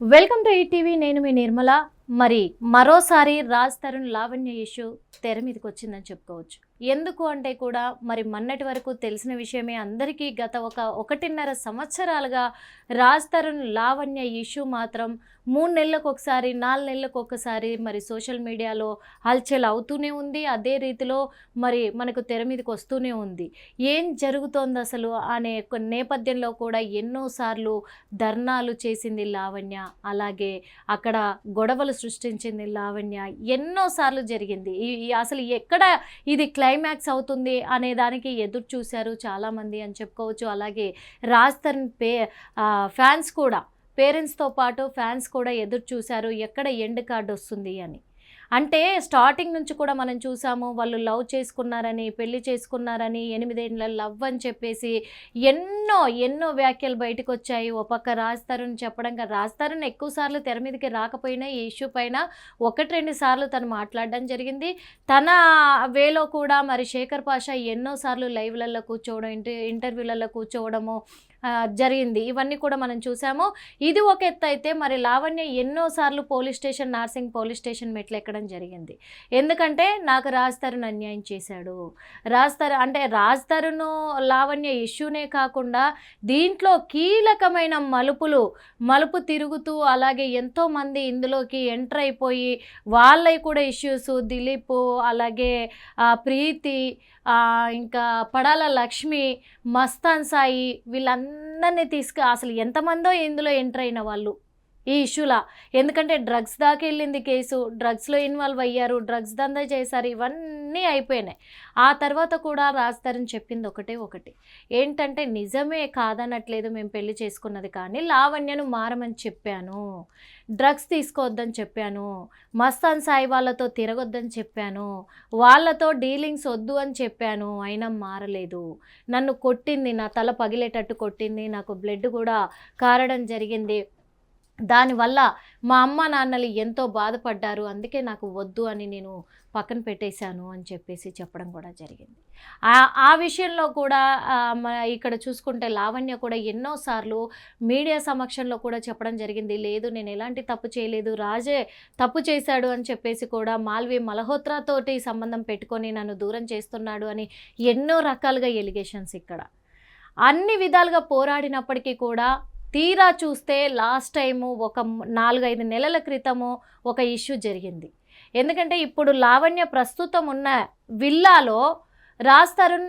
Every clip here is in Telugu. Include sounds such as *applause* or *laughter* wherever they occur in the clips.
వెల్కమ్ టు ఈటీవీ నేను మీ నిర్మల. మరి మరోసారి రాజ్ తరుణ్ లావణ్య ఇష్యూ తెర మీదకి వచ్చిందని చెప్పుకోవచ్చు. ఎందుకు అంటే కూడా మరి మొన్నటి వరకు తెలిసిన విషయమే అందరికీ గత ఒక ఒకటిన్నర సంవత్సరాలుగా రాజ్ తరుణ్ లావణ్య ఇష్యూ మాత్రం మూడు నెలలకు ఒకసారి నాలుగు నెలలకు ఒకసారి మరి సోషల్ మీడియాలో హల్చల్ అవుతూనే ఉంది. అదే రీతిలో మరి మనకు తెర మీదకి వస్తూనే ఉంది. ఏం జరుగుతోంది అసలు అనే నేపథ్యంలో కూడా ఎన్నోసార్లు ధర్నాలు చేసింది లావణ్య. అలాగే అక్కడ గొడవలు సృష్టించింది లావణ్య. ఎన్నోసార్లు జరిగింది. ఈ అసలు ఎక్కడ ఇది క్లై క్లైమాక్స్ అవుతుంది అనే దానికి ఎదురు చూశారు చాలామంది అని చెప్పుకోవచ్చు. అలాగే రాజ్ తరుణ్ పే ఫ్యాన్స్ కూడా పేరెంట్స్తో పాటు ఫ్యాన్స్ కూడా ఎదురు చూశారు. ఎక్కడ ఎండ్ కార్డు వస్తుంది అని. అంటే స్టార్టింగ్ నుంచి కూడా మనం చూసాము వాళ్ళు లవ్ చేసుకున్నారని పెళ్ళి చేసుకున్నారని ఎనిమిదేళ్ళ లవ్ అని చెప్పేసి ఎన్నో ఎన్నో వ్యాఖ్యలు బయటకు వచ్చాయి ఒక పక్క రాజ్ తరుణ్ చెప్పడం ఎక్కువ సార్లు తెర మీదకి రాకపోయినా ఈ ఇష్యూ పైన ఒకటి రెండు సార్లు తను మాట్లాడడం జరిగింది. తన వేలో కూడా మరి శేఖర్ పాషా ఎన్నోసార్లు లైవ్లలో కూర్చోవడం ఇంటర్ ఇంటర్వ్యూలలో కూర్చోవడము జరిగింది. ఇవన్నీ కూడా మనం చూసాము. ఇది ఒక ఎత్తు అయితే మరి లావణ్య ఎన్నోసార్లు police station Narsingi police station మెట్లు ఎక్కడం జరిగింది. ఎందుకంటే నాకు రాజ్ తరుణ్ అన్యాయం చేశాడు. రాజ్ తరుణ్ అంటే రాజ్ తరుణ్ లావణ్య ఇష్యూనే కాకుండా దీంట్లో కీలకమైన మలుపులు మలుపు తిరుగుతూ అలాగే ఎంతోమంది ఇందులోకి ఎంటర్ అయిపోయి వాళ్ళవి కూడా ఇష్యూస్ దిలీప్ అలాగే ప్రీతి ఇంకా పడాల లక్ష్మి మస్తాన్ సాయి అందరినీ తీసుకు అసలు ఎంతమందో ఇందులో ఎంటర్ అయిన వాళ్ళు. ఈ ఇష్యూలా? ఎందుకంటే డ్రగ్స్ దాకా వెళ్ళింది కేసు డ్రగ్స్లో ఇన్వాల్వ్ అయ్యారు డ్రగ్స్ దందా చేశారు ఇవన్నీ అయిపోయినాయి. ఆ తర్వాత కూడా రాస్తారని చెప్పింది ఒకటే ఒకటి. ఏంటంటే నిజమే కాదనట్లేదు మేము పెళ్ళి చేసుకున్నది కానీ లావణ్యను మారమని చెప్పాను. డ్రగ్స్ తీసుకోవద్దని చెప్పాను. మస్తాన్ సాయి వాళ్ళతో తిరగొద్దని చెప్పాను. వాళ్ళతో డీలింగ్స్ వద్దు అని చెప్పాను. అయినా మారలేదు. నన్ను కొట్టింది నా తల పగిలేటట్టు కొట్టింది నాకు బ్లడ్ కూడా కారడం జరిగింది. దానివల్ల మా అమ్మ నాన్నలు ఎంతో బాధపడ్డారు. అందుకే నాకు వద్దు అని నేను పక్కన పెట్టేశాను అని చెప్పేసి చెప్పడం కూడా జరిగింది. ఆ విషయంలో కూడా ఇక్కడ చూసుకుంటే లావణ్య కూడా ఎన్నోసార్లు మీడియా సమక్షంలో కూడా చెప్పడం జరిగింది. లేదు నేను ఎలాంటి తప్పు చేయలేదు. రాజే తప్పు చేశాడు అని చెప్పేసి కూడా మాల్వి మల్హోత్రాతోటి సంబంధం పెట్టుకొని నన్ను దూరం చేస్తున్నాడు అని ఎన్నో రకాలుగా ఎలిగేషన్స్ ఇక్కడ. అన్ని విధాలుగా పోరాడినప్పటికీ కూడా తీరా చూస్తే లాస్ట్ టైము ఒక నాలుగైదు నెలల క్రితము ఒక ఇష్యూ జరిగింది. ఎందుకంటే ఇప్పుడు లావణ్య ప్రస్తుతం ఉన్న విల్లాలో రాజ్ తరుణ్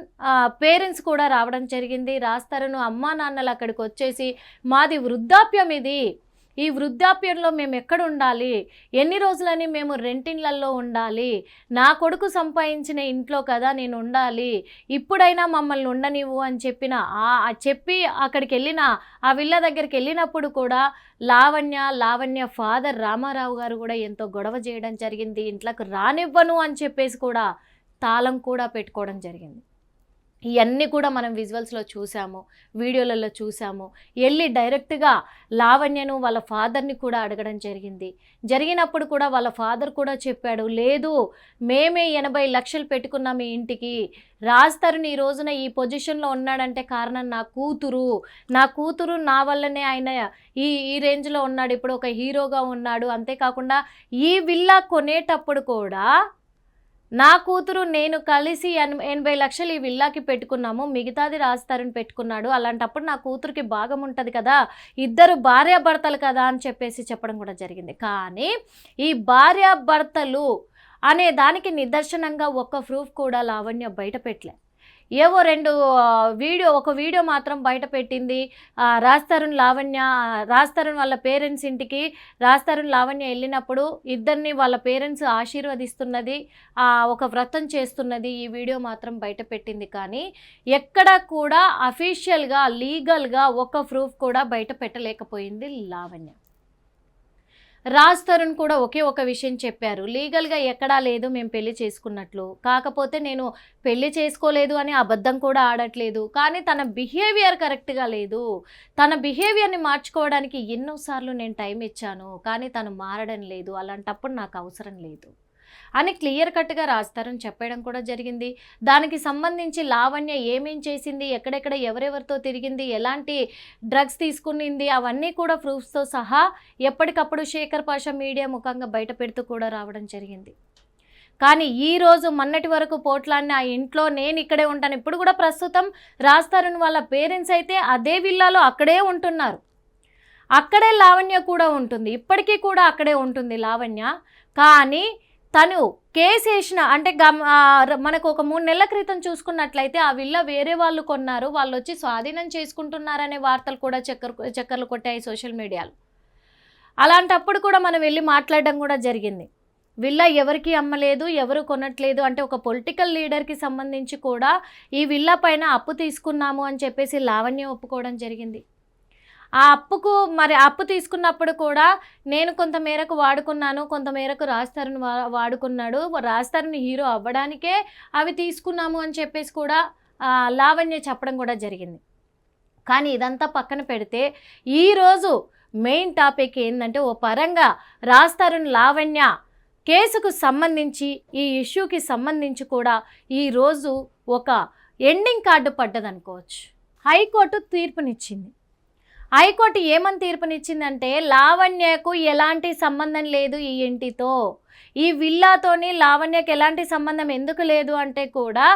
పేరెంట్స్ కూడా రావడం జరిగింది. రాజ్ తరుణ్ అమ్మా నాన్నలు అక్కడికి వచ్చేసి మాది వృద్ధాప్యం ఇది. ఈ వృద్ధాప్యంలో మేము ఎక్కడ ఉండాలి? ఎన్ని రోజులని మేము రెంటిన్లలో ఉండాలి? నా కొడుకు సంపాదించిన ఇంట్లో కదా నేను ఉండాలి. ఇప్పుడైనా మమ్మల్ని ఉండనివ్వు అని చెప్పిన ఆ చెప్పి అక్కడికి వెళ్ళిన ఆ విల్ల దగ్గరికి వెళ్ళినప్పుడు కూడా లావణ్య లావణ్య ఫాదర్ రామారావు గారు కూడా ఎంతో గొడవ చేయడం జరిగింది. ఇంట్లోకి రానివ్వను అని చెప్పేసి కూడా తాళం కూడా పెట్టుకోవడం జరిగింది. ఇవన్నీ కూడా మనం విజువల్స్లో చూసాము వీడియోలలో చూసాము. వెళ్ళి డైరెక్ట్గా లావణ్యను వాళ్ళ ఫాదర్ని కూడా అడగడం జరిగింది. జరిగినప్పుడు కూడా వాళ్ళ ఫాదర్ కూడా చెప్పాడు లేదు మేమే ఎనభై లక్షలు పెట్టుకున్నాం ఈ ఇంటికి. రాజ్ తరుణ్ ఈ రోజున ఈ పొజిషన్లో ఉన్నాడంటే కారణం నా కూతురు. నా కూతురు నా వల్లనే ఆయన ఈ ఈ రేంజ్లో ఉన్నాడు. ఇప్పుడు ఒక హీరోగా ఉన్నాడు. అంతేకాకుండా ఈ విల్లా కొనేటప్పుడు కూడా నా కూతురు నేను కలిసి ఎన్- ఎనభై లక్షలు ఈ విల్లాకి పెట్టుకున్నాము. మిగతాది రాస్తారని పెట్టుకున్నాడు. అలాంటప్పుడు నా కూతురికి భాగం ఉంటుంది కదా. ఇద్దరు భార్యాభర్తలు కదా అని చెప్పేసి చెప్పడం కూడా జరిగింది. కానీ ఈ భార్యాభర్తలు అనే దానికి నిదర్శనంగా ఒక్క ప్రూఫ్ కూడా లావణ్య బయట పెట్టలే. ఏవో రెండు వీడియో ఒక వీడియో మాత్రం బయట పెట్టింది. ఆ, రాజ్ తరుణ్ లావణ్య రాజ్ తరుణ్ వాళ్ళ పేరెంట్స్ ఇంటికి. రాజ్ తరుణ్ లావణ్య వెళ్ళినప్పుడు ఇద్దరిని వాళ్ళ పేరెంట్స్ ఆశీర్వదిస్తున్నది ఒక వ్రతం చేస్తున్నది ఈ వీడియో మాత్రం బయట పెట్టింది. కానీ ఎక్కడ కూడా అఫీషియల్గా లీగల్గా ఒక ప్రూఫ్ కూడా బయట పెట్టలేకపోయింది లావణ్య. రాజ్ తరుణ్ కూడా ఒకే ఒక విషయం చెప్పారు. లీగల్గా ఎక్కడా లేదు మేము పెళ్ళి చేసుకున్నట్లు. కాకపోతే నేను పెళ్ళి చేసుకోలేదు అని అబద్ధం కూడా ఆడట్లేదు. కానీ తన బిహేవియర్ కరెక్ట్గా లేదు. తన బిహేవియర్ని మార్చుకోవడానికి ఎన్నోసార్లు నేను టైం ఇచ్చాను. కానీ తను మారడం లేదు. అలాంటప్పుడు నాకు అవసరం లేదు. అని క్లియర్ కట్గా రాస్తారని చెప్పడం కూడా జరిగింది. దానికి సంబంధించి లావణ్య ఏమేం చేసింది ఎక్కడెక్కడ ఎవరెవరితో తిరిగింది ఎలాంటి డ్రగ్స్ తీసుకునింది అవన్నీ కూడా ప్రూఫ్స్తో సహా ఎప్పటికప్పుడు శేఖర్ పాషా మీడియా ముఖంగా బయట పెడుతూ కూడా రావడం జరిగింది. కానీ ఈ రోజు మొన్నటి వరకు పోట్లాన్ని ఆ ఇంట్లో నేను ఇక్కడే ఉంటాను. ఇప్పుడు కూడా ప్రస్తుతం రాస్తారని వాళ్ళ పేరెంట్స్ అయితే అదే విల్లాలో అక్కడే ఉంటున్నారు. అక్కడే లావణ్య కూడా ఉంటుంది. ఇప్పటికీ కూడా అక్కడే ఉంటుంది లావణ్య. కానీ తను కేసు వేసిన అంటే గమ్ మనకు ఒక మూడు నెలల క్రితం చూసుకున్నట్లయితే ఆ విల్ల వేరే వాళ్ళు కొన్నారు. వాళ్ళు వచ్చి స్వాధీనం చేసుకుంటున్నారనే వార్తలు కూడా చక్కర్ చక్కర్లు కొట్టాయి సోషల్ మీడియాలో. అలాంటప్పుడు కూడా మనం వెళ్ళి మాట్లాడడం కూడా జరిగింది. విల్లా ఎవరికి అమ్మలేదు ఎవరు కొనట్లేదు అంటే ఒక పొలిటికల్ లీడర్కి సంబంధించి కూడా ఈ విల్లా పైన అప్పు తీసుకున్నాము అని చెప్పేసి లావణ్య ఒప్పుకోవడం జరిగింది. ఆ అప్పుకు మరి అప్పు తీసుకున్నప్పుడు కూడా నేను కొంత మేరకు వాడుకున్నాను కొంత మేరకు రాస్తారని వా వాడుకున్నాడు. రాస్తారని హీరో అవ్వడానికే అవి తీసుకున్నాము అని చెప్పేసి కూడా లావణ్య చెప్పడం కూడా జరిగింది. కానీ ఇదంతా పక్కన పెడితే ఈరోజు మెయిన్ టాపిక్ ఏంటంటే ఓ పరంగా రాస్తారని లావణ్య కేసుకు సంబంధించి ఈ ఇష్యూకి సంబంధించి కూడా ఈరోజు ఒక ఎండింగ్ కార్డు పడ్డదనుకోవచ్చు. హైకోర్టు తీర్పునిచ్చింది. హైకోర్టు ఏమని తీర్పునిచ్చిందంటే లావణ్యకు ఎలాంటి సంబంధం లేదు ఈ ఇంటితో. ఈ విల్లాతోని లావణ్యకి ఎలాంటి సంబంధం ఎందుకు లేదు అంటే కూడా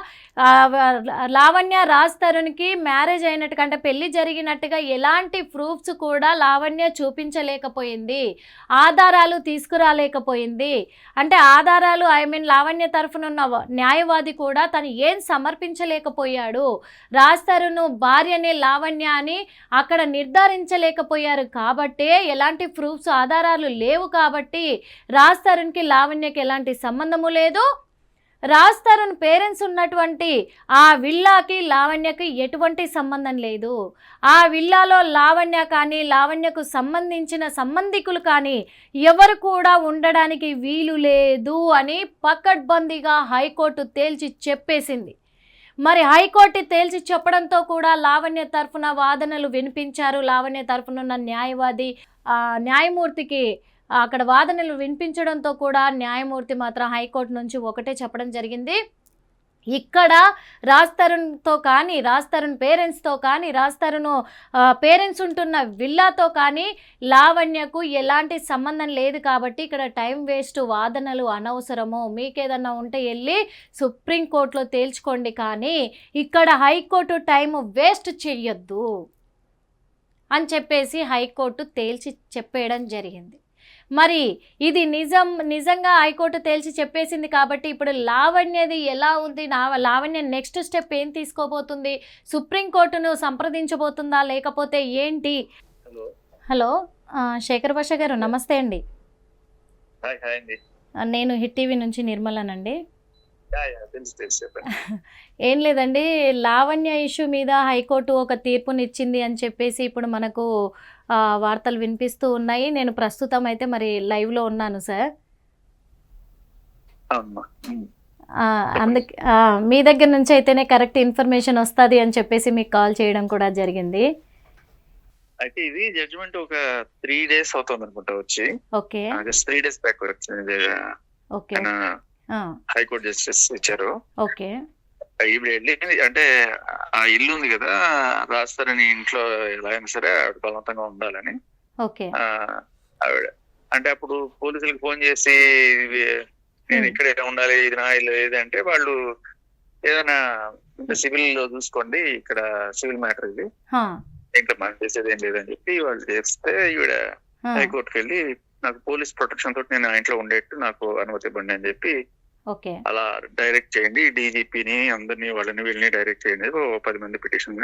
లావణ్య రాజ్ తరుణ్కి మ్యారేజ్ అయినట్టుగా అంటే పెళ్ళి జరిగినట్టుగా ఎలాంటి ప్రూఫ్స్ కూడా లావణ్య చూపించలేకపోయింది. ఆధారాలు తీసుకురాలేకపోయింది. అంటే ఆధారాలు ఐ మీన్ లావణ్య తరఫున ఉన్న న్యాయవాది కూడా తను ఏం సమర్పించలేకపోయాడు? రాజ్ తరుణ్ భార్యని లావణ్య అని అక్కడ నిర్ధారించలేకపోయారు కాబట్టే ఎలాంటి ప్రూఫ్స్ ఆధారాలు లేవు కాబట్టి రాజ్ తరుణ్కి లావణ్యకి ఎలాంటి సంబంధము లేదు. రాజ్ తరుణ్ పేరెంట్స్ ఉన్నటువంటి ఆ విల్లాకి లావణ్యకి ఎటువంటి సంబంధం లేదు. ఆ విల్లాలో లావణ్య కానీ లావణ్యకు సంబంధించిన సంబంధికులు కానీ ఎవరు కూడా ఉండడానికి వీలు లేదు అని పకడ్బందీగా హైకోర్టు తేల్చి చెప్పేసింది. మరి హైకోర్టు తేల్చి చెప్పడంతో కూడా లావణ్య తరఫున వాదనలు వినిపించారు. లావణ్య తరఫున ఉన్న న్యాయవాది ఆ, న్యాయమూర్తికి అక్కడ వాదనలు వినిపించడంతో కూడా న్యాయమూర్తి మాత్రం హైకోర్టు నుంచి ఒకటే చెప్పడం జరిగింది. ఇక్కడ రాజ్ తరుణ్తో కానీ రాజ్ తరుణ్ పేరెంట్స్తో కానీ రాజ్ తరుణ్ పేరెంట్స్ ఉంటున్న విల్లాతో కానీ లావణ్యకు ఎలాంటి సంబంధం లేదు కాబట్టి ఇక్కడ టైం వేస్ట్ వాదనలు అనవసరము. మీకేదన్నా ఉంటే వెళ్ళి సుప్రీంకోర్టులో తేల్చుకోండి కానీ ఇక్కడ హైకోర్టు టైం వేస్ట్ చెయ్యొద్దు అని చెప్పేసి హైకోర్టు తేల్చి చెప్పేయడం జరిగింది. మరి ఇది నిజం నిజంగా హైకోర్టు తేల్చి చెప్పేసింది కాబట్టి ఇప్పుడు లావణ్యది ఎలా ఉంది? నా లావణ్య నెక్స్ట్ స్టెప్ ఏం తీసుకోబోతుంది? సుప్రీంకోర్టును సంప్రదించబోతుందా? లేకపోతే ఏంటి? హలో శేఖర్ భాష గారు నమస్తే అండి. నేను హిట్ టీవీ నుంచి నిర్మలనండి. *laughs* ఏం లేదండి లావణ్య ఇష్యూ మీద హైకోర్టు ఒక తీర్పునిచ్చింది అని చెప్పేసి ఇప్పుడు మనకు వార్తలు వినిపిస్తూ ఉన్నాయి. నేను ప్రస్తుతం అయితే మరి లైవ్లో ఉన్నాను సార్. అందుకే మీ దగ్గర నుంచి అయితేనే కరెక్ట్ ఇన్ఫర్మేషన్ వస్తుంది అని చెప్పేసి మీకు కాల్ చేయడం కూడా జరిగింది. అయితే ఇది జడ్జిమెంట్ ఒక త్రీ డేస్ అవుతుంది అనుకుంటా వచ్చి. ఓకే. త్రీ డేస్ బ్యాక్ వచ్చింది ఓకే. హైకోర్టు జస్టిస్ ఇచ్చారు. ఓకే. వెళ్ళి అంటే ఆ ఇల్లు ఉంది కదా రాస్తారని ఇంట్లో ఎలా అయినా సరే ఆవిడ బలవంతంగా ఉండాలని. ఓకే. ఆవిడ. అంటే అప్పుడు పోలీసులకు ఫోన్ చేసి నేను. ఇక్కడే ఉండాలి ఇది నా ఇల్లు ఏది అంటే వాళ్ళు ఏదైనా సివిల్లో చూసుకోండి ఇక్కడ సివిల్ మ్యాటర్ ఇది. ఇంకా మనం చేసేది ఏం లేదని చెప్పి వాళ్ళు చేస్తే ఈవిడ హైకోర్టుకి వెళ్ళి నాకు పోలీస్ ప్రొటెక్షన్ తోటి నేను ఇంట్లో ఉండేట్టు నాకు అనుమతి ఇవ్వండి అని చెప్పి అలా డైరెక్ట్ చేయండి. డీజీపీని అందరినీ వాళ్ళని వీళ్ళని డైరెక్ట్ చేయండి. ఓ పది మంది పిటిషన్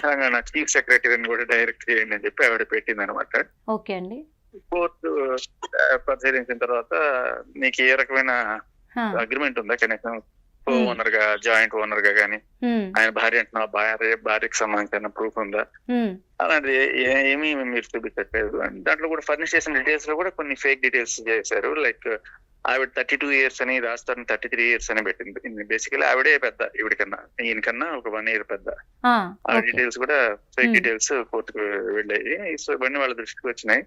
తెలంగాణ చీఫ్ సెక్రటరీని కూడా డైరెక్ట్ చేయండి అని చెప్పి ఆవిడ పెట్టింది అనమాట ఓకే అండి. కోర్టు పరిశీలించిన తర్వాత నీకు ఏ రకమైన అగ్రిమెంట్ ఉందా కనీసం? కో. ఓనర్గా జాయింట్ ఓనర్గా గానీ ఆయన భార్య అంటున్నా భార్య భార్యకి సంబంధించిన ప్రూఫ్ ఉందా? అలాంటి ఏమీ మీరు చూపించట్లేదు. And దాంట్లో కూడా ఫర్నిష్ చేసిన డీటెయిల్స్లో కూడా కొన్ని ఫేక్ డీటెయిల్స్ చేశారు. లైక్ ఆవిడ థర్టీ టూ ఇయర్స్ అని రాస్తారని థర్టీ త్రీ ఇయర్స్ అని పెట్టింది. బేసికలీ ఆవిడే పెద్ద ఈవిడకన్నా ఈయనకన్నా ఒక వన్ ఇయర్ పెద్ద. ఆ, డీటెయిల్స్ కూడా ఫేక్. డీటెయిల్స్ కోర్టుకు వెళ్ళాయి. సో ఇవన్నీ వాళ్ళ దృష్టికి వచ్చినాయి.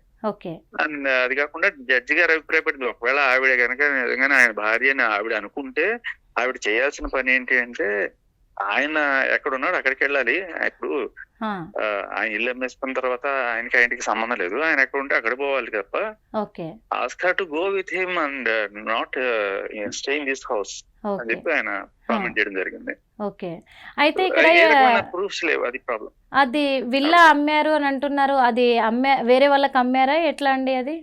అండ్ అది కాకుండా జడ్జి గారు అభిప్రాయపడింది. ఒకవేళ ఆవిడ కనుక నిజంగానే ఆయన భార్య అని ఆవిడ అనుకుంటే ఆవిడ చేయాల్సిన పని ఏంటి అంటే ఆయన ఎక్కడ ఉన్నాడు అక్కడికి వెళ్ళాలి. ఇప్పుడు ఆయన ఇల్లు అమ్మేసుకున్న తర్వాత ఆయనకి ఆయనకి సంబంధం లేదు. ఆయన ఎక్కడ ఉంటే అక్కడ పోవాలి తప్ప okay. Asked to go with him and not stay in this house అని చెప్పి ఆయన కామెంట్ చేయడం జరిగింది. ఓకే. అయితే ఇక్కడ ప్రూఫ్స్ లేవు అది ప్రాబ్లం అది విల్లా అమ్మారు అని అంటున్నారు. అది అమ్మే వేరే వాళ్ళకి అమ్మారా? ఎట్లా అండి అది?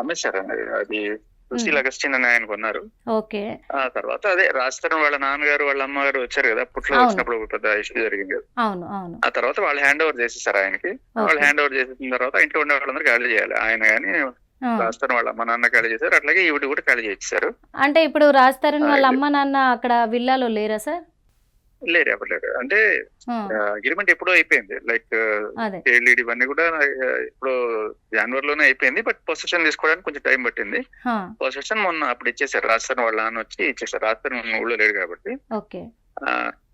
అమ్మేశారండి అది సుశీల్ అగస్టిన్ అని ఆయన కొన్నారు. ఓకే. ఆ తర్వాత అదే రాజస్థాన్ వాళ్ళ నాన్నగారు వాళ్ళ అమ్మగారు వచ్చారు కదా అవును. వచ్చినప్పుడు ఒక పెద్ద ఇష్యూ జరిగింది కదా. అవును అవును. ఆ తర్వాత వాళ్ళు హ్యాండ్ ఓవర్ చేసేసారు ఆయనకి. వాళ్ళు హ్యాండ్ ఓవర్ చేసిన తర్వాత ఇంట్లో ఉండే వాళ్ళందరూ ఖాళీ చేయాలి. ఆయన ఆ. రాజస్థాన్ వాళ్ళ అమ్మ నాన్న ఖాళీ చేశారు. అట్లాగే ఈవిడ కూడా ఖాళీ చేసేసారు. అంటే ఇప్పుడు రాజతారని వాళ్ళ అమ్మ నాన్న అక్కడ విల్లాలో లేరా సార్? లేరు ఎవరు లేరు. అంటే అగ్రిమెంట్ ఎప్పుడో అయిపోయింది. లైక్ లీడ్ ఇవన్నీ కూడా ఇప్పుడు జనవరిలోనే అయిపోయింది. బట్ పొజిషన్ తీసుకోవడానికి కొంచెం టైం పట్టింది. ఆ, పొజిషన్ మొన్న అప్పుడు ఇచ్చేసారు. రాజస్థాన్ వాళ్ళ నాన్న వచ్చి ఇచ్చేసారు. రాజస్థాన్ ఊళ్ళో లేడు కాబట్టి.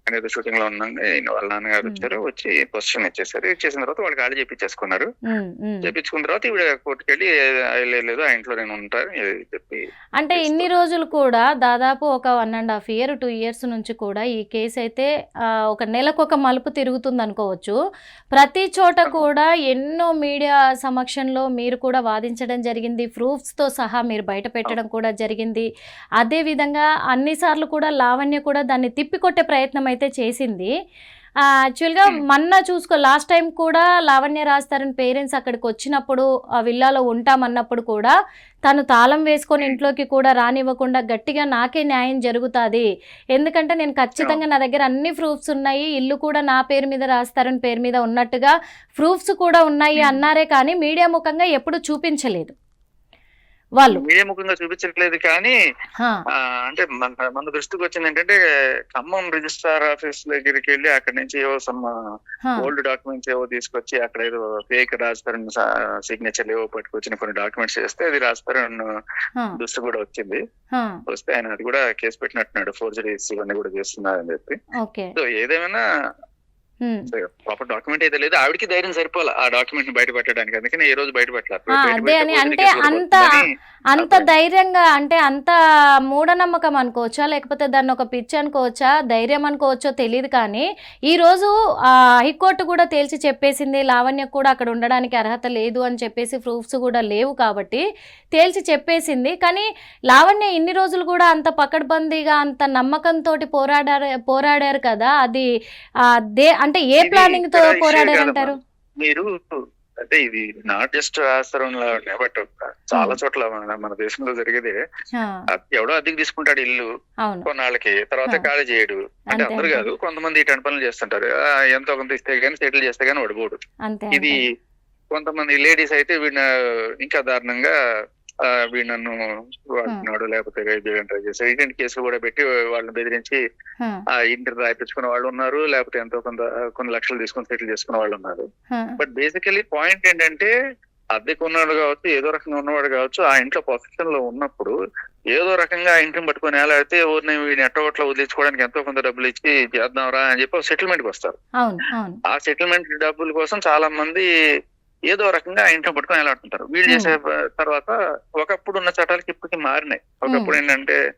ఆయన ఏదో షూటింగ్లో ఉన్నాங்க ఈయన వాళ్ళ నాన్నగారు. వచ్చారు. వచ్చి పొజిషన్ ఇచ్చేసారు. ఇచ్చేసిన తర్వాత వాళ్ళు ఖాళీ చేపించేసుకున్నారు. చేపించుకున్న తర్వాత ఈవిడ కోర్టుకు వెళ్ళి "ఏ, లేదు ఆ ఇంట్లో నేను ఉంటాను చెప్పి అంటే ఇన్ని రోజులు కూడా దాదాపు ఒక one and half year two years నుంచి కూడా ఈ కేసు అయితే ఒక నెలకు ఒక మలుపు తిరుగుతుంది అనుకోవచ్చు. ప్రతి చోట కూడా ఎన్నో మీడియా సమక్షంలో మీరు కూడా వాదించడం జరిగింది. ప్రూఫ్స్తో సహా మీరు బయట పెట్టడం కూడా జరిగింది. అదేవిధంగా అన్నిసార్లు కూడా లావణ్య కూడా దాన్ని తిప్పికొట్టే ప్రయత్నం అయితే చేసింది. యాక్చువల్గా Hmm. మొన్న చూసుకో లాస్ట్ టైం కూడా లావణ్య రాస్తారని పేరెంట్స్ అక్కడికి వచ్చినప్పుడు ఆ విల్లాలో ఉంటామన్నప్పుడు కూడా తను తాళం వేసుకొని ఇంట్లోకి కూడా రానివ్వకుండా గట్టిగా నాకే న్యాయం జరుగుతుంది. ఎందుకంటే నేను ఖచ్చితంగా నా దగ్గర అన్ని ప్రూఫ్స్ ఉన్నాయి. ఇల్లు కూడా నా పేరు మీద రాస్తారని పేరు మీద ఉన్నట్టుగా ప్రూఫ్స్ కూడా ఉన్నాయి Hmm. అన్నారే కానీ మీడియా ముఖంగా ఎప్పుడు చూపించలేదు. వాళ్ళు. మీడియా ముఖంగా చూపించట్లేదు కానీ అంటే మన మన దృష్టికి వచ్చింది ఏంటంటే ఖమ్మం రిజిస్ట్రార్ ఆఫీస్ దగ్గరికి వెళ్ళి అక్కడ నుంచి ఏవో సమ్ ఓల్డ్ డాక్యుమెంట్స్ ఏవో తీసుకొచ్చి అక్కడ ఏదో ఫేక్ రాజస్థాన్ సిగ్నేచర్ ఏవో పట్టుకొచ్చిన కొన్ని డాక్యుమెంట్స్ చేస్తే అది రాజస్థాన్ దృష్టి కూడా వచ్చింది. వస్తే ఆయన అది కూడా కేసు పెట్టినట్టున్నాడు. ఫోర్జరీస్ ఇవన్నీ కూడా చేస్తున్నారని చెప్పి. సో ఏదేమైనా ప్రాపర్ డాక్యుమెంట్ అయితే లేదు. ఆవిడకి ధైర్యం సరిపోవాలి ఆ డాక్యుమెంట్ బయట పెట్టడానికి. అందుకని ఏ రోజు బయట అదే అని అంటే అంత అంత ధైర్యంగా అంటే అంత మూఢనమ్మకం అనుకోవచ్చా? లేకపోతే దాన్ని ఒక పిచ్చి అనుకోవచ్చా? ధైర్యం అనుకోవచ్చో తెలియదు కానీ ఈరోజు ఆ, హైకోర్టు కూడా తేల్చి చెప్పేసింది లావణ్య కూడా అక్కడ ఉండడానికి అర్హత లేదు అని చెప్పేసి ప్రూఫ్స్ కూడా లేవు కాబట్టి తేల్చి చెప్పేసింది. కానీ లావణ్య ఇన్ని రోజులు కూడా అంత పకడ్బందీగా అంత నమ్మకంతో పోరాడారు పోరాడారు కదా? అది దే అంటే ఏ ప్లానింగ్తో ఇక్కడ issue పోరాడారు కాదమ్మా. అంటారు మీరు అంటే ఇది నాట్ జస్ట్ ఆశ్రమంలో బట్ చాలా Hmm. చోట్ల మన దేశంలో జరిగేది ఎవడో అద్దెకి తీసుకుంటాడు ఇల్లు కొన్నాళ్ళకి తర్వాత. ఖాళీ చేయడు అంటే అందరు. కాదు కొంతమంది ఇటువంటి పనులు చేస్తుంటారు ఎంతో కొంత ఇస్తే గానీ సెటిల్ చేస్తే గానీ వడిపోడు ఇది. కొంతమంది లేడీస్ అయితే వీడిన ఇంకా దారుణంగా వీడు నన్ను వాడుతున్నాడు లేకపోతే ట్రై చేశాడు. ఇటువంటి కేసులు కూడా పెట్టి వాళ్ళని బెదిరించి ఆ, ఆ ఇంటి రాయిపించుకున్న వాళ్ళు ఉన్నారు లేకపోతే ఎంతో కొంత కొన్ని లక్షలు తీసుకొని సెటిల్ చేసుకున్న వాళ్ళు ఉన్నారు. బట్ బేసికలీ పాయింట్ ఏంటంటే అద్దెకు ఉన్నాడు కావచ్చు ఏదో రకంగా ఉన్నవాడు కావచ్చు ఆ ఇంట్లో పొజిషన్లో ఉన్నప్పుడు ఏదో రకంగా ఆ ఇంటిని పట్టుకొని ఎలాడితే ఊరిని వీడిని ఎట్టగొట్ల వదిలించుకోవడానికి ఎంతో కొంత డబ్బులు ఇచ్చి చేద్దాంరా అని చెప్పి సెటిల్మెంట్కి వస్తారు. ఆ సెటిల్మెంట్ డబ్బుల కోసం చాలా మంది ఏదో రకంగా ఇంట్లో పట్టుకొని ఎలాడుతుంటారు. వీళ్ళు చేసే తర్వాత ఒకప్పుడు ఉన్న చట్టాలకి ఇప్పటికి మారినాయి. ఒకప్పుడు ఏంటంటే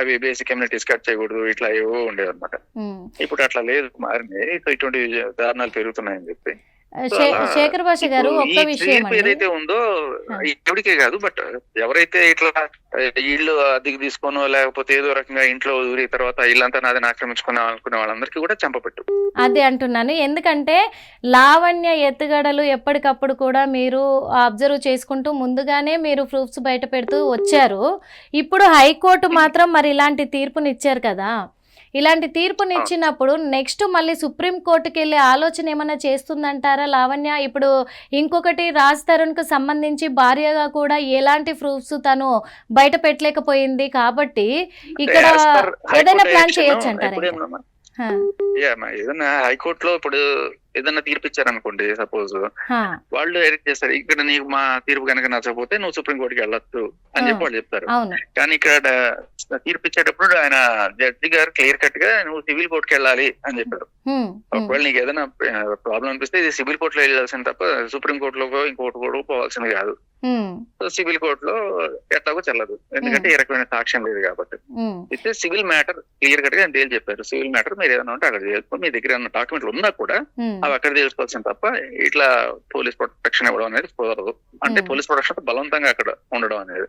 అవి బేసిక్ కమ్యూనిటీస్ కట్ చేయకూడదు ఇట్లా ఏవో ఉండేవి అనమాట. ఇప్పుడు అట్లా లేదు మారినాయి. సో ఇటువంటి దారుణాలు పెరుగుతున్నాయని చెప్పి. శేఖర్ భాష గారు ఒక్క విషయం ఏదైతే ఉందో. ఎవరికే కాదు బట్ ఎవరైతే ఇట్లా ఇల్లు అద్దెకి తీసుకోనో లేకపోతే ఏదో రకంగా ఇంట్లో ఊరి తర్వాత ఇల్లంతా నాదని ఆక్రమించుకున్నా అనుకునే వాళ్ళందరికీ కూడా చంపపెట్టు అదే అంటున్నాను. ఎందుకంటే లావణ్య ఎత్తుగడలు ఎప్పటికప్పుడు కూడా మీరు అబ్జర్వ్ చేసుకుంటూ ముందుగానే మీరు ప్రూఫ్స్ బయట పెడుతూ వచ్చారు. ఇప్పుడు హైకోర్టు మాత్రం మరి ఇలాంటి తీర్పుని ఇచ్చారు కదా. ఇలాంటి తీర్పుని ఇచ్చినప్పుడు నెక్స్ట్ మళ్ళీ సుప్రీం కోర్టుకి వెళ్ళే ఆలోచన ఏమైనా చేస్తుందంటారా లావణ్య? ఇప్పుడు ఇంకొకటి రాజ్ తరుణ్కు సంబంధించి భార్యగా కూడా ఎలాంటి ప్రూఫ్స్ తను బయట పెట్టలేకపోయింది కాబట్టి ఇక్కడ ఏదైనా ప్లాన్ చేయొచ్చు అంటారా ఏదైనా హైకోర్టులో ఇప్పుడు ఏదైనా తీర్పు ఇచ్చారనుకోండి సపోజ్ వాళ్ళు ఎడిట్ చేస్తారు ఇక్కడ నీకు మా తీర్పు కనుక నచ్చకపోతే నువ్వు సుప్రీం కోర్టుకి వెళ్ళొచ్చు అని చెప్పి వాళ్ళు చెప్తారు. కానీ ఇక్కడ తీర్పు ఇచ్చేటప్పుడు ఆయన జడ్జి గారు క్లియర్ కట్గా నువ్వు సివిల్ కోర్టుకి వెళ్ళాలి అని చెప్పారు. ఒకవేళ నీకు ఏదైనా ప్రాబ్లం అనిపిస్తే ఇది సివిల్ కోర్టులో వెళ్ళాల్సింది తప్ప సుప్రీం కోర్టులో ఇంకోటి కూడా పోవాల్సింది కాదు. సివిల్ కోర్టులో ఎట్లాగో చెల్లదు. ఎందుకంటే ఏ రకమైన సాక్ష్యం లేదు కాబట్టి. అయితే సివిల్ మ్యాటర్ క్లియర్ కట్గా డీల్ చెప్పారు. సివిల్ మ్యాటర్ మీరు ఏదైనా ఉంటే అక్కడ చేసుకో మీ దగ్గర డాక్యుమెంట్లు ఉన్నా కూడా అవి అక్కడ తెలుసుకోవాల్సింది తప్ప ఇట్లా పోలీస్ ప్రొటెక్షన్ ఇవ్వడం అనేది కుదరదు. అంటే. పోలీస్ ప్రొటెక్షన్ బలవంతంగా అక్కడ ఉండడం అనేది.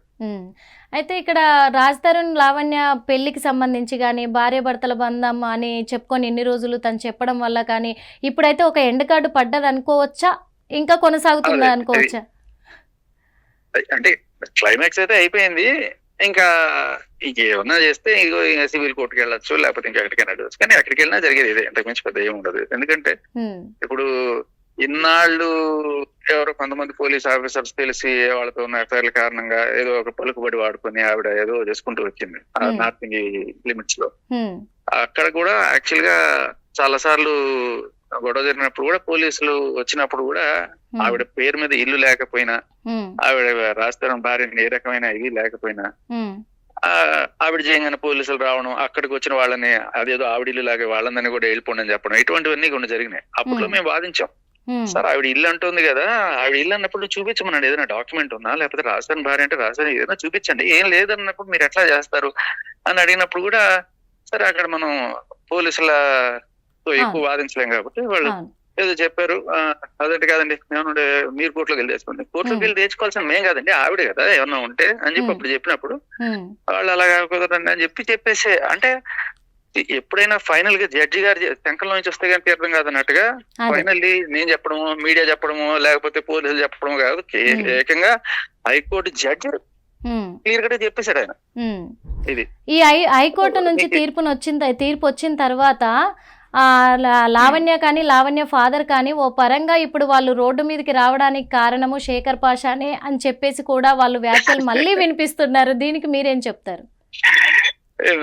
అయితే ఇక్కడ రాజ్ తరుణ్ లావణ్య పెళ్ళికి సంబంధించి కానీ భార్య భర్తల బంధం అని చెప్పుకొని ఎన్ని రోజులు తను చెప్పడం వల్ల కానీ ఇప్పుడైతే ఒక ఎండ్ కార్డు పడ్డది అనుకోవచ్చా? ఇంకా కొనసాగుతుందా అనుకోవచ్చా? అంటే క్లైమాక్స్ అయితే అయిపోయింది. ఇంకా ఏమన్నా చేస్తే ఇగో సివిల్ కోర్టుకి వెళ్ళొచ్చు లేకపోతే ఇంకా ఎక్కడికైనా వెళ్ళచ్చు. కానీ ఎక్కడికి వెళ్ళినా జరిగేది ఇదే. ఇంతకు మించి పెద్ద ఏమి ఉండదు. ఎందుకంటే ఇప్పుడు ఇన్నాళ్ళు ఎవరో కొంతమంది పోలీస్ ఆఫీసర్స్ తెలిసి వాళ్ళతో ఉన్న ఎఫ్ఐఆర్ల కారణంగా ఏదో ఒక పలుకుబడి వాడుకొని ఆవిడ ఏదో చేసుకుంటూ వచ్చింది. నార్త్ లిమిట్స్లో అక్కడ కూడా యాక్చువల్గా చాలా సార్లు గొడవ జరిగినప్పుడు కూడా పోలీసులు వచ్చినప్పుడు కూడా ఆవిడ పేరు మీద ఇల్లు లేకపోయినా ఆవిడ రాష్ట్రం భార్య ఏ రకమైన ఇది లేకపోయినా ఆవిడ చేయంగానే పోలీసులు రావడం అక్కడికి వచ్చిన వాళ్ళని అదేదో ఆవిడ ఇల్లు లాగే వాళ్ళందరినీ కూడా వెళ్ళిపోండి అని చెప్పడం ఇటువంటివన్నీ కొన్ని జరిగినాయి. అప్పుడు Hmm. మేము వాదించాం. సార్ ఆవిడ ఇల్లు అంటుంది కదా ఆవిడ ఇల్లు అన్నప్పుడు చూపించమనండి ఏదైనా డాక్యుమెంట్ ఉన్నా లేకపోతే రాజధాని భార్య అంటే రాజధాని ఏదైనా చూపించండి ఏం లేదన్నప్పుడు మీరు ఎట్లా చేస్తారు? అని అడిగినప్పుడు కూడా సరే అక్కడ మనం పోలీసుల ఎక్కువ వాదించలేం కాబట్టి వాళ్ళు ఏదో చెప్పారు అదంటే కాదండి మేము మీరు కోర్టులోకి వెళ్ళి తెచ్చుకోండి కోర్టులోకి. వెళ్ళి తెచ్చుకోవాల్సిన మేం కాదండి ఆవిడే కదా ఏమన్నా ఉంటే అని చెప్పి. అప్పుడు చెప్పినప్పుడు వాళ్ళు అలాగా కుదరండి అని చెప్పి చెప్పేసి అంటే ఎప్పుడైనా ఫైనల్గా జడ్జి గారు శంకర్లో నుంచి వస్తే కానీ తీర్థం కాదన్నట్టుగా ఫైనల్లీ నేను చెప్పడము మీడియా చెప్పడము లేకపోతే పోలీసులు చెప్పడము కాదు. ఏకంగా హైకోర్టు జడ్జి క్లియర్గా చెప్పేశాడు ఆయన. ఇది ఈ హైకోర్టు నుంచి తీర్పును వచ్చిన తీర్పు వచ్చిన తర్వాత లావణ్య కానీ లావణ్య ఫాదర్ కానీ ఓ పరంగా ఇప్పుడు వాళ్ళు రోడ్డు మీదకి రావడానికి కారణము శేఖర్ పాషానే అని చెప్పేసి కూడా వాళ్ళు వ్యాఖ్యలు మళ్ళీ వినిపిస్తున్నారు. దీనికి మీరేం చెప్తారు?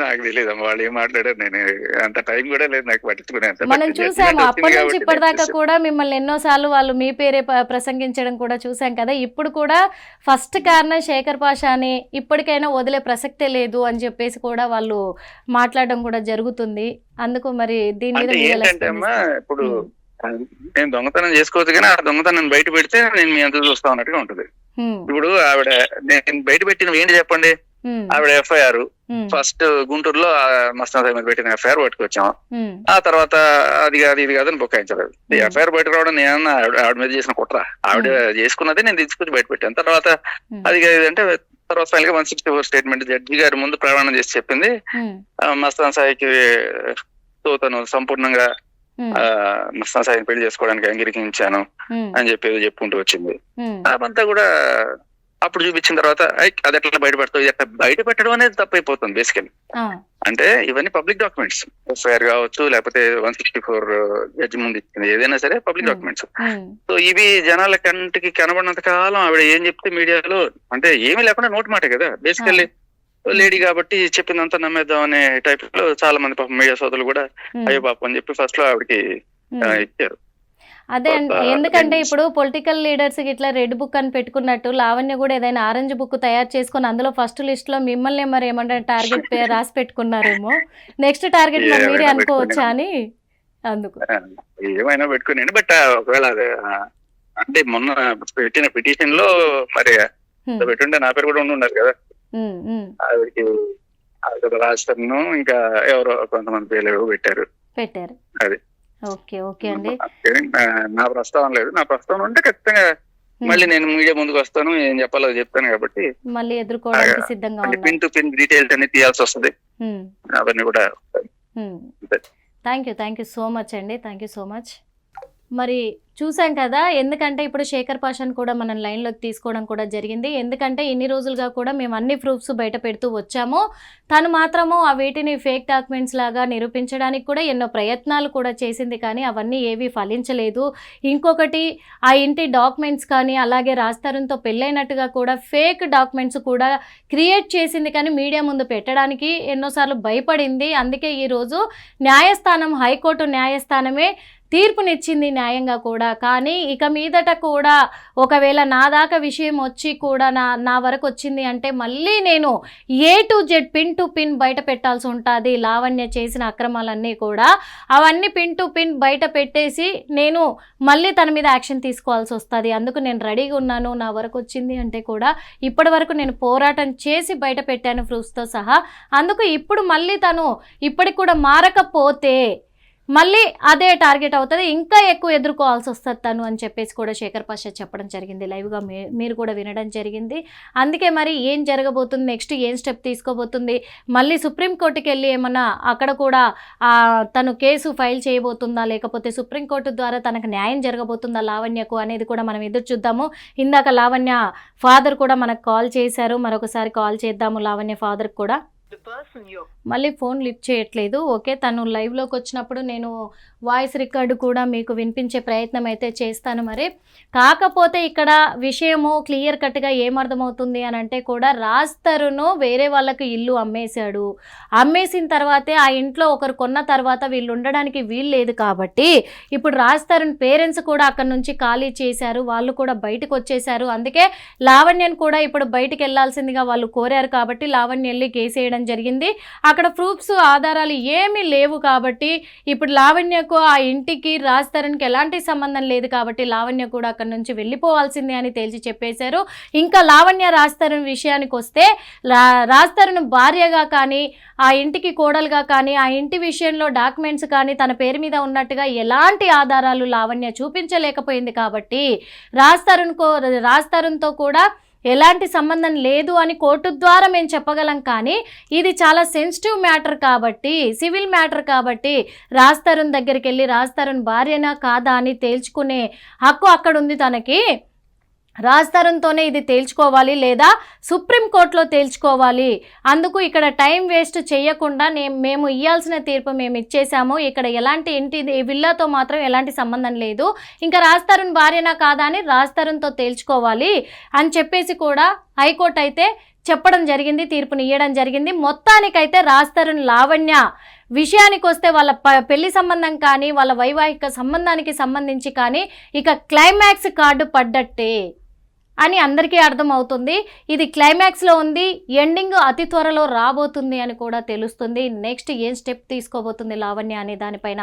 నాకు తెలియదు వాళ్ళు ఏం మాట్లాడారు నేను అంత టైం కూడా లేదు నాకు పట్టించుకునే మనం చూసాము అప్పటి నుంచి ఇప్పటిదాకా కూడా మిమ్మల్ని ఎన్నోసార్లు వాళ్ళు మీ పేరే ప్రసంగించడం కూడా చూసాం కదా. ఇప్పుడు కూడా ఫస్ట్ కారణం శేఖర్ పాషాని ఇప్పటికైనా వదిలే ప్రసక్తే లేదు అని చెప్పేసి కూడా వాళ్ళు మాట్లాడడం కూడా జరుగుతుంది. అందుకు మరి దీని మీద ఏంటంటే అమ్మా? ఇప్పుడు. నేను దొంగతనం చేసుకోవచ్చు కానీ ఆ దొంగతనం బయట పెడితే నేను మీ అంతా చూస్తా ఉన్నట్టుగా ఉంటుంది. ఇప్పుడు ఆవిడ నేను బయట పెట్టిన ఏంటి చెప్పండి? ఆవిడ ఎఫ్ఐఆర్ ఫస్ట్ గుంటూరులో మస్తాన్ సాయి మీద పెట్టిన ఎఫ్ఐఆర్ పట్టుకొచ్చాం ఉమ్, ఆ తర్వాత అది కాదు ఇది కాదని ఈ Hmm. ఎఫ్ఐఆర్ బయట రావడం నేను ఆవిడ మీద చేసిన కుట్ర? ఆవిడ చేసుకున్నదే నేను తీసుకొచ్చి బయట పెట్టాను. తర్వాత అది కాదు అంటే తర్వాత ఫైనల్గా one sixty four statement judge గారి ముందు ప్రమాణం చేసి చెప్పింది. మస్తాన్ సాయికి తో తను సంపూర్ణంగా మస్తాన్ సాయిని పెళ్ళి చేసుకోవడానికి అంగీకరించాను అని చెప్పి ఏదో చెప్పుకుంటూ వచ్చింది. అవంతా కూడా అప్పుడు చూపించిన తర్వాత "ఐ, అది ఎట్లా బయట పెడతావు ఇది ఎట్లా బయట పెట్టడం అనేది తప్పైపోతుంది బేసికలీ అంటే ఇవన్నీ పబ్లిక్ డాక్యుమెంట్స్ ఎఫ్ఐఆర్ కావచ్చు లేకపోతే వన్ సిక్స్టీ ఫోర్ జడ్జి ముందు ఇచ్చింది ఏదైనా సరే public Hmm. Documents um, so ఇవి జనాల కంటికి కనబడినంత కాలం ఆవిడ ఏం చెప్తే మీడియాలో అంటే ఏమీ లేకుండా నోటి మాట కదా బేసికల్లీ లేడీ కాబట్టి చెప్పినంత నమ్మేద్దాం అనే టైప్లో చాలా మంది పాపం మీడియా సోదరులు కూడా అయ్యో పాపం అని చెప్పి ఫస్ట్లో ఆవిడకి. ఇచ్చారు. అదే ఎందుకంటే ఇప్పుడు పొలిటికల్ లీడర్స్ ఇట్లా రెడ్ బుక్ అని పెట్టుకున్నట్టు లావణ్య కూడా ఏదైనా ఆరెంజ్ బుక్ తయారు చేసుకొని అందులో ఫస్ట్ లిస్ట్లో మిమ్మల్ని మరి ఏమంటారు టార్గెట్ *laughs* రాసి పెట్టుకున్నారేమో. నెక్స్ట్ టార్గెట్ మరి అనుకోవచ్చా అని అందుకు. ఏమైనా పెట్టుకుని బట్ ఒకవేళ అంటే మొన్న పెట్టిన పిటిషన్లో మరి పెట్టుంటే నా పేరు కూడా ఉండి ఉన్నారు కదా ఆవిడకి ఆవిడ రాష్ట్రం ఇంకా ఎవరో కొంతమంది పేర్లు పెట్టారు. పెట్టారు. అది. ఓకే ఓకే అండి. నా- ప్రస్తావన లేదు. నా ప్రస్తావన ఉంటే ఖచ్చితంగా మళ్ళీ నేను మీడియా ముందుకు వస్తాను. ఏం చెప్పాలో చెప్తాను కాబట్టి. మళ్ళీ ఎదుర్కోవడానికి సిద్ధంగా పిన్ టు పిన్ డీటెయిల్స్ అన్ని తీయాల్సి వస్తుంది. అవన్నీ కూడా thank you thank you so much అండి. థ్యాంక్ యూ సో మచ్ మరి చూసాం కదా ఎందుకంటే ఇప్పుడు శేఖర్ పాషాని కూడా మనం లైన్లోకి తీసుకోవడం కూడా జరిగింది. ఎందుకంటే ఇన్ని రోజులుగా కూడా మేము అన్ని ప్రూఫ్స్ బయట పెడుతూ వచ్చాము. తను మాత్రము ఆ వీటిని ఫేక్ డాక్యుమెంట్స్ లాగా నిరూపించడానికి కూడా ఎన్నో ప్రయత్నాలు కూడా చేసింది కానీ అవన్నీ ఏవి ఫలించలేదు. ఇంకొకటి ఆ ఇంటి డాక్యుమెంట్స్ కానీ అలాగే రాస్తారంతో పెళ్ళైనట్టుగా కూడా ఫేక్ డాక్యుమెంట్స్ కూడా క్రియేట్ చేసింది కానీ మీడియా ముందు పెట్టడానికి ఎన్నోసార్లు భయపడింది. అందుకే ఈరోజు న్యాయస్థానం హైకోర్టు న్యాయస్థానమే తీర్పునిచ్చింది న్యాయంగా కూడా. కానీ ఇక మీదట కూడా ఒకవేళ నా దాకా విషయం వచ్చి కూడా నా నా వరకు వచ్చింది అంటే మళ్ళీ నేను A to Z pin to pin బయట పెట్టాల్సి ఉంటుంది. లావణ్య చేసిన అక్రమాలన్నీ కూడా అవన్నీ పిన్ టు పిన్ బయట పెట్టేసి నేను మళ్ళీ తన మీద యాక్షన్ తీసుకోవాల్సి వస్తుంది. అందుకు నేను రెడీగా ఉన్నాను. నా వరకు వచ్చింది అంటే కూడా ఇప్పటి వరకు నేను పోరాటం చేసి బయట పెట్టాను ప్రూఫ్స్తో సహా. అందుకు ఇప్పుడు మళ్ళీ తను ఇప్పటికి కూడా మారకపోతే మళ్ళీ అదే టార్గెట్ అవుతుంది. ఇంకా ఎక్కువ ఎదుర్కోవాల్సి వస్తుంది తను అని చెప్పేసి కూడా శేఖర్ పాషా చెప్పడం జరిగింది. లైవ్గా మీ మీరు కూడా వినడం జరిగింది. అందుకే మరి ఏం జరగబోతుంది? నెక్స్ట్ ఏం స్టెప్ తీసుకోబోతుంది? మళ్ళీ సుప్రీంకోర్టుకి వెళ్ళి ఏమన్నా అక్కడ కూడా తను కేసు ఫైల్ చేయబోతుందా? లేకపోతే సుప్రీంకోర్టు ద్వారా తనకు న్యాయం జరగబోతుందా లావణ్యకు అనేది కూడా మనం ఎదురు చూద్దాము. ఇందాక లావణ్య ఫాదర్ కూడా మనకు కాల్ చేశారు. మరొకసారి కాల్ చేద్దాము లావణ్య ఫాదర్ కూడా. మళ్ళీ ఫోన్ లిఫ్ట్ చేయట్లేదు. ఓకే తను లైవ్లోకి వచ్చినప్పుడు నేను వాయిస్ రికార్డు కూడా మీకు వినిపించే ప్రయత్నం అయితే చేస్తాను మరి. కాకపోతే ఇక్కడ విషయము క్లియర్ కట్గా ఏమర్థమవుతుంది అని అంటే కూడా రాజ్ తరుణ్ వేరే వాళ్ళకి ఇల్లు అమ్మేశాడు. అమ్మేసిన తర్వాతే ఆ ఇంట్లో ఒకరు కొన్న తర్వాత వీళ్ళు ఉండడానికి వీలు లేదు కాబట్టి ఇప్పుడు రాజ్ తరుణ్ పేరెంట్స్ కూడా అక్కడ నుంచి ఖాళీ చేశారు. వాళ్ళు కూడా బయటకు వచ్చేసారు అందుకే లావణ్యను కూడా ఇప్పుడు బయటికి వెళ్ళాల్సిందిగా వాళ్ళు కోరారు కాబట్టి లావణ్య వెళ్ళి కేసు చేయడం జరిగింది. అక్కడ ప్రూఫ్స్ ఆధారాలు ఏమీ లేవు కాబట్టి ఇప్పుడు లావణ్యకు ఆ ఇంటికి రాజ్ తరుణ్కి ఎలాంటి సంబంధం లేదు కాబట్టి లావణ్య కూడా అక్కడ నుంచి వెళ్ళిపోవాల్సిందే అని తేల్చి చెప్పేశారు. ఇంకా లావణ్య రాజ్ తరుణ్ విషయానికి వస్తే రాజ్ తరుణ్ భార్యగా కానీ ఆ ఇంటికి కోడలుగా కానీ ఆ ఇంటి విషయంలో డాక్యుమెంట్స్ కానీ తన పేరు మీద ఉన్నట్టుగా ఎలాంటి ఆధారాలు లావణ్య చూపించలేకపోయింది కాబట్టి రాజ్ తరుణ్కో రాజ్ తరుణ్తో కూడా ఎలాంటి సంబంధం లేదు అని కోర్టు ద్వారా మేము చెప్పగలం కానీ ఇది చాలా సెన్సిటివ్ మ్యాటర్ కాబట్టి సివిల్ మ్యాటర్ కాబట్టి రాజ్ తరుణ్ దగ్గరికి వెళ్ళి రాజ్ తరుణ్ భార్యనా కాదా అని తేల్చుకునే హక్కు అక్కడ ఉంది తనకి. రాజ్ తరుణ్తోనే ఇది తేల్చుకోవాలి లేదా సుప్రీంకోర్టులో తేల్చుకోవాలి. అందుకు ఇక్కడ టైం వేస్ట్ చేయకుండా నే- మేము ఇవ్వాల్సిన తీర్పు మేము ఇచ్చేసాము ఇక్కడ ఎలాంటి ఇంటి విల్లాతో మాత్రం ఎలాంటి సంబంధం లేదు. ఇంకా రాజ్ తరుణ్ భార్యనా కాదా అని రాజ్ తరుణ్తో తేల్చుకోవాలి అని చెప్పేసి కూడా హైకోర్టు అయితే చెప్పడం జరిగింది తీర్పుని ఇవ్వడం జరిగింది. మొత్తానికైతే రాజ్ తరుణ్ లావణ్య విషయానికి వస్తే వాళ్ళ పెళ్ళి సంబంధం కానీ వాళ్ళ వైవాహిక సంబంధానికి సంబంధించి కానీ ఇక క్లైమాక్స్ కార్డు పడ్డట్టే. అని అందరికీ అర్థమవుతుంది. ఇది క్లైమాక్స్లో ఉంది. ఎండింగ్ అతి త్వరలో రాబోతుంది అని కూడా తెలుస్తుంది. నెక్స్ట్ ఏం స్టెప్ తీసుకోబోతుంది లావణ్య అనే దానిపైన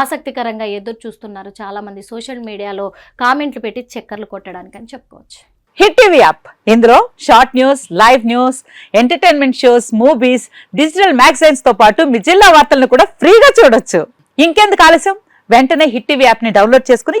ఆసక్తికరంగా ఎదురు చూస్తున్నారు చాలామంది సోషల్ మీడియాలో కామెంట్లు పెట్టి చక్కర్లు కొట్టడానికి అని చెప్పుకోవచ్చు. హిట్ టీవీ యాప్ ఇందులో short news live news entertainment shows movies digital మ్యాగజైన్స్తో పాటు మీ జిల్లా వార్తలను కూడా ఫ్రీగా చూడొచ్చు. ఇంకెందుకు ఆలస్యం? వెంటనే హిట్ టీవీ యాప్ని డౌన్లోడ్ చేసుకుని